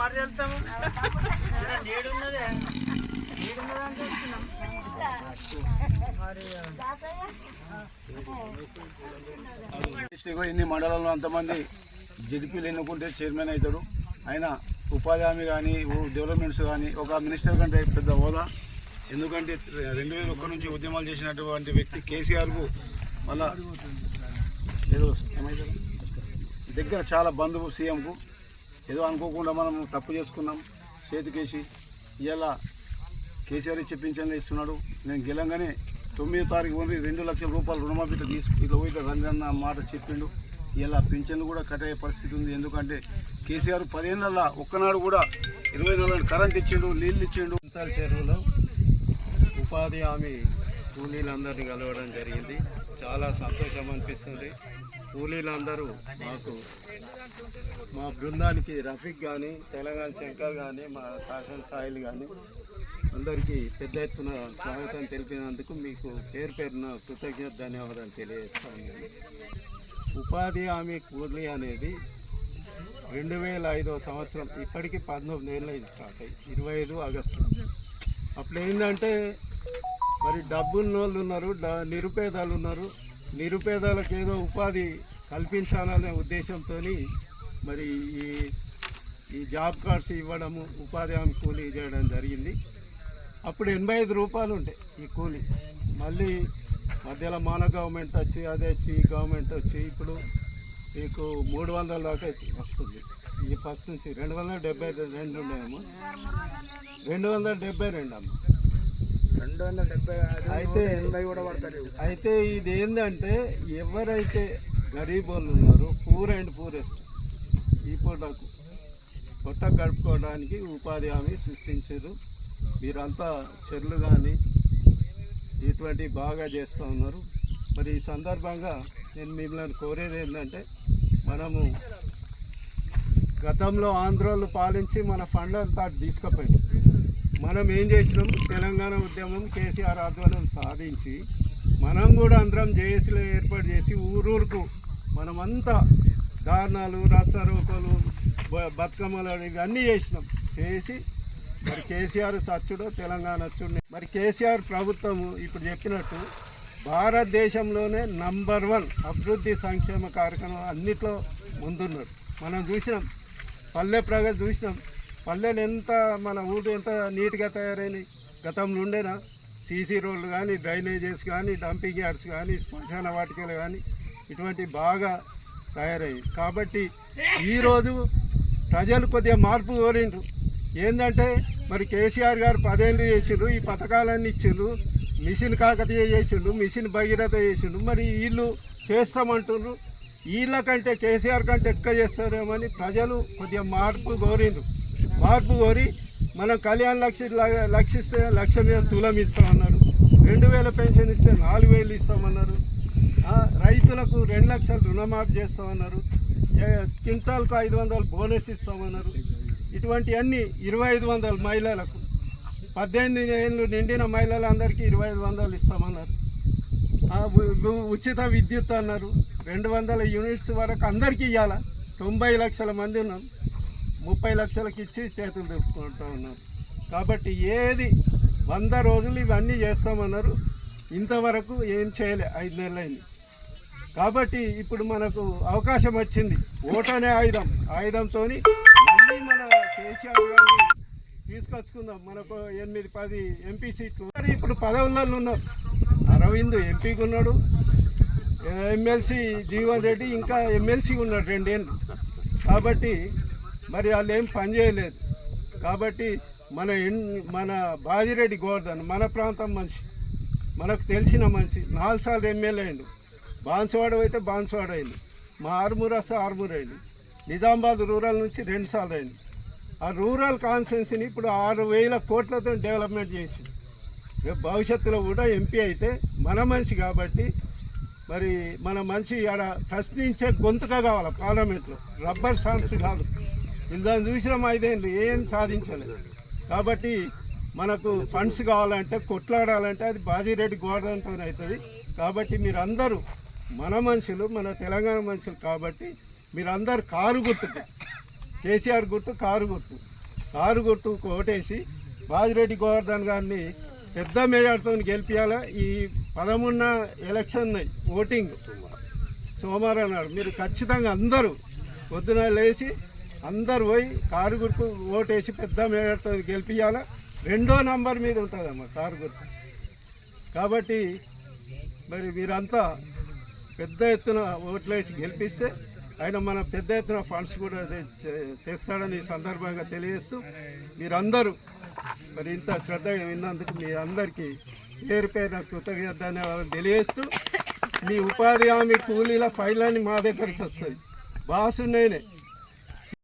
మరి వెళ్తాము. వస్తున్నాం. ఇన్ని మండలంలో అంతమంది జడిపీలు ఎన్నుకుంటే చైర్మన్ అవుతాడు. ఆయన ఉపాధి హామీ కానీ డెవలప్మెంట్స్ కానీ ఒక మినిస్టర్ కంటే పెద్ద హోదా. ఎందుకంటే రెండు వేల ఒక్క నుంచి ఉద్యమాలు చేసినటువంటి వ్యక్తి కేసీఆర్కు మళ్ళా దగ్గర చాలా బంధువు సీఎంకు ఏదో అనుకోకుండా మనం తప్పు చేసుకున్నాం. చేతికేసి ఇలా కేసీఆర్ ఇచ్చే పింఛన్లు ఇస్తున్నాడు. నేను గెలంగానే తొమ్మిదో తారీఖు పోయి రెండు లక్షల రూపాయలు రుణమాఫీ తీసుకు ఇట్లా పోయి రంగన్న మాట చెప్పిండు. ఇలా పింఛన్లు కూడా కట్ అయ్యే పరిస్థితి ఉంది. ఎందుకంటే కేసీఆర్ పదిహేనుల ఒక్కనాడు కూడా ఇరవై నాలుగు కరెంట్ ఇచ్చిండు నీళ్ళు ఇచ్చిండు. చింతల చెరువులో ఉపాధి హామీ కూలీలందరినీ కలవడం జరిగింది. చాలా సంతోషం అనిపిస్తుంది. కూలీలందరూ మాకు మా బృందానికి రఫీక్ కానీ తెలంగాణ శంకర్ కానీ మా శాసన సాయిల్ కానీ అందరికీ పెద్ద ఎత్తున స్వాగతం తెలిపినందుకు మీకు పేరు పేరున కృతజ్ఞత ధన్యవాదాలు తెలియజేస్తాను. ఉపాధి హామీ కూలీ అనేది రెండు వేల ఐదో సంవత్సరం ఇప్పటికి పంతొమ్మిది ఏళ్ళు అయింది స్టార్ట్ అయ్యి ఇరవై ఐదు ఆగస్టు. అప్పుడు ఏంటంటే మరి డబ్బున్న వాళ్ళు ఉన్నారు డ- నిరుపేదలు ఉన్నారు. నిరుపేదలకు ఏదో ఉపాధి కల్పించాలనే ఉద్దేశంతో మరి ఈ ఈ జాబ్ కార్డ్స్ ఇవ్వడము ఉపాధి హామీ కూలీ చేయడం జరిగింది. అప్పుడు ఎనభై ఐదు రూపాయలు ఉంటాయి ఈ కూలీ. మళ్ళీ మధ్యలో మన గవర్నమెంట్ వచ్చి అదే వచ్చి ఈ గవర్నమెంట్ వచ్చి ఇప్పుడు మీకు మూడు వందల దాకా వస్తుంది. ఈ ఫస్ట్ నుంచి రెండు వందల డెబ్బై రెండు ఉన్నాయేమో రెండు వందల డెబ్బై రెండు అమ్మ. రెండు వందల డెబ్బై అయితే ఎనభై కూడా పడతారు అయితే ఇది ఏంటంటే ఎవరైతే గరీబ్ వాళ్ళు ఉన్నారో పూర్ అండ్ పూరెస్ట్ ఈ పూటకు పొట్ట గడుపుకోవడానికి ఉపాధి హామీ సృష్టించారు. మీరంతా చెర్లు కానీ ఇటువంటివి బాగా చేస్తూ ఉన్నారు. మరి ఈ సందర్భంగా నేను మిమ్మల్ని కోరేది ఏంటంటే మనము గతంలో ఆంధ్రోళ్ళు పాలించి మన ఫండ్ అంతా తీసుకుపోయింది మనం ఏం చేసినాం? తెలంగాణ ఉద్యమం కేసీఆర్ ఆధ్వర్యం సాధించి మనం కూడా అందరం జేఏసీలో ఏర్పాటు చేసి ఊరూరుకు మనమంతా దారుణాలు రస్తారోకోలు బ- బతుకమ్మలు ఇవన్నీ చేసినాం. చేసి మరి కేసీఆర్ సచ్చుడో తెలంగాణ వచ్చుడు మరి కేసీఆర్ ప్రభుత్వము ఇప్పుడు చెప్పినట్టు భారతదేశంలోనే నంబర్ వన్ అభివృద్ధి సంక్షేమ కార్యక్రమం అన్నిట్లో ముందున్నారు. మనం చూసినాం పల్లె ప్రగతి చూసినాం. పల్లెలు ఎంత మన ఊరు ఎంత నీట్గా తయారైనవి గతంలో ఉండేనా? సీసీ రోడ్లు కానీ డ్రైనేజెస్ కానీ డంపింగ్ యార్డ్స్ కానీ శ్మశాన వాటికలు కానీ ఇటువంటి బాగా తయారయ్యి. కాబట్టి ఈరోజు ప్రజలు కొద్దిగా మార్పు కోరిండ్రు. ఏంటంటే మరి కేసీఆర్ గారు పదేళ్ళు చేసిండ్రు ఈ పథకాలన్నీ ఇచ్చిండ్రు మిషన్ కాకతీయ చేసిండు మిషన్ భగీరథ చేసిండు మరి వీళ్ళు చేస్తామంటుండ్రు. వీళ్ళకంటే కేసీఆర్ కంటే ఎక్కువ చేస్తారేమని ప్రజలు కొద్దిగా మార్పు కోరిండ్రు. మార్పు కోరి మనం కళ్యాణ లక్ష్య లక్షిస్తే లక్ష మీద తులం ఇస్తామన్నారు. రెండు వేల పెన్షన్ ఇస్తే నాలుగు వేలు ఇస్తామన్నారు. రైతులకు రెండు లక్షలు రుణమాఫీ చేస్తామన్నారు. క్వింటాల్కు ఐదు వందలు బోనస్ ఇస్తామన్నారు. ఇటువంటివన్నీ ఇరవై ఐదు వందలు మహిళలకు పద్దెనిమిది ఏళ్ళు నిండిన మహిళలందరికీ ఇరవై ఐదు వందలు ఇస్తామన్నారు. ఉచిత విద్యుత్ అన్నారు. రెండు వందల యూనిట్స్ వరకు అందరికీ ఇవ్వాల తొంభై లక్షల మంది ఉన్నాం. ముప్పై లక్షలకు ఇచ్చి చేతులు దులుపుకుంటూ ఉన్నారు కాబట్టి ఏది వంద రోజులు ఇవన్నీ చేస్తామన్నారు. ఇంతవరకు ఏం చేయలే ఐదు నెలలైంది. కాబట్టి ఇప్పుడు మనకు అవకాశం వచ్చింది. ఓటు అనే ఆయుధం. ఆయుధంతో మళ్ళీ మన కేసీఆర్ గారిని తీసుకొచ్చుకుందాం. మనకు ఎనిమిది పది ఎంపీ సీట్లు మరి ఇప్పుడు పదవులలో ఉన్నారు. అరవింద్ ఎంపీకి ఉన్నాడు. ఎమ్మెల్సీ జీవన్ రెడ్డి ఇంకా ఎమ్మెల్సీ ఉన్నాడు రెండేళ్ళు. కాబట్టి మరి వాళ్ళు ఏం పని చేయలేదు. కాబట్టి మన మన బాజిరెడ్డి గోవర్ధన్ మన ప్రాంతం మనిషి. మనకు తెలిసిన మనిషి. నాలుగు సార్లు ఎమ్మెల్యే అయిండు బాన్సువాడ అయితే బాన్సువాడ అయింది. మా ఆర్మూర్ వస్తే ఆర్మూర్ అయింది. నిజామాబాద్ రూరల్ నుంచి రెండు సార్లు అయింది. ఆ రూరల్ కాన్స్టిట్యున్సీని ఇప్పుడు ఆరు వేల కోట్లతో డెవలప్మెంట్ చేసి రేపు భవిష్యత్తులో కూడా ఎంపీ అయితే మన మనిషి కాబట్టి మరి మన మనిషి ఆడ ప్రశ్నించే గొంతుగా కావాలి పార్లమెంట్లో? రబ్బర్ స్టాంప్స్ కాదు. ఇందాన్ని చూసినాం ఐదేళ్ళు ఏం సాధించలేదు. కాబట్టి మనకు ఫండ్స్ కావాలంటే కొట్లాడాలంటే అది బాజీరెడ్డి గోవర్ధన్తో అవుతుంది. కాబట్టి మీరందరూ మన మనుషులు మన తెలంగాణ మనుషులు కాబట్టి మీరందరూ కారు గుర్తుకు కేసీఆర్ గుర్తు కారు గుర్తు. కారు గుర్తు ఓటేసి బాజిరెడ్డి గోవర్ధన్ గారిని పెద్ద మేజార్తో గెలిపించాలా ఈ పదమూడున ఎలక్షన్ ఓటింగ్ సోమవారం నాడు. మీరు ఖచ్చితంగా అందరూ పొద్దున లేచి అందరు పోయి కారు గుర్తు ఓటేసి పెద్ద మెజార్టీతో గెలిపించాలా రెండో నంబర్ మీద ఉంటుందమ్మా కారు గుర్తు. కాబట్టి మరి మీరంతా పెద్ద ఎత్తున ఓట్లేసి గెలిపిస్తే ఆయన మన పెద్ద ఎత్తున ఫండ్స్ కూడా తెస్తాడని సందర్భంగా తెలియజేస్తూ మీరందరూ మరి ఇంత శ్రద్ధగా విన్నందుకు మీ అందరికీ పేరు పేరు కృతజ్ఞత ధన్యవాదాలు తెలియజేస్తూ మీ ఉపాధి హామీ కూలీల ఫైళ్ళని మా దగ్గరికి వస్తుంది బాసు నేనే.